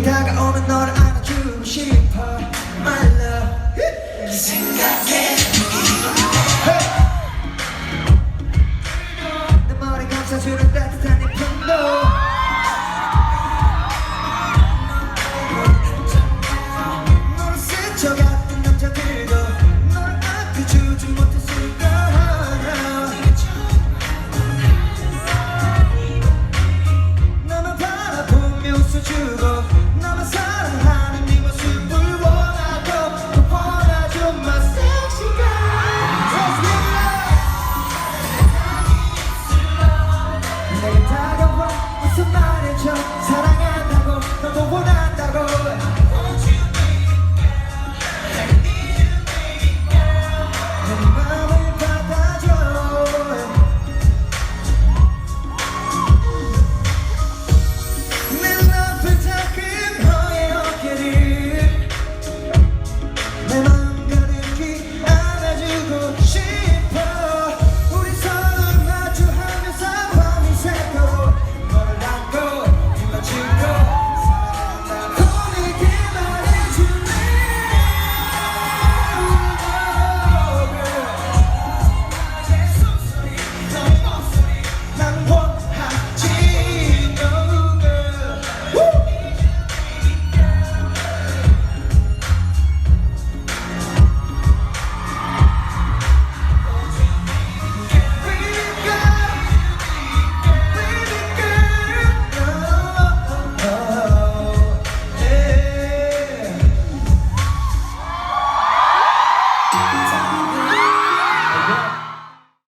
내게 다가오면 너를 안아주고 싶어. My love. 생각해.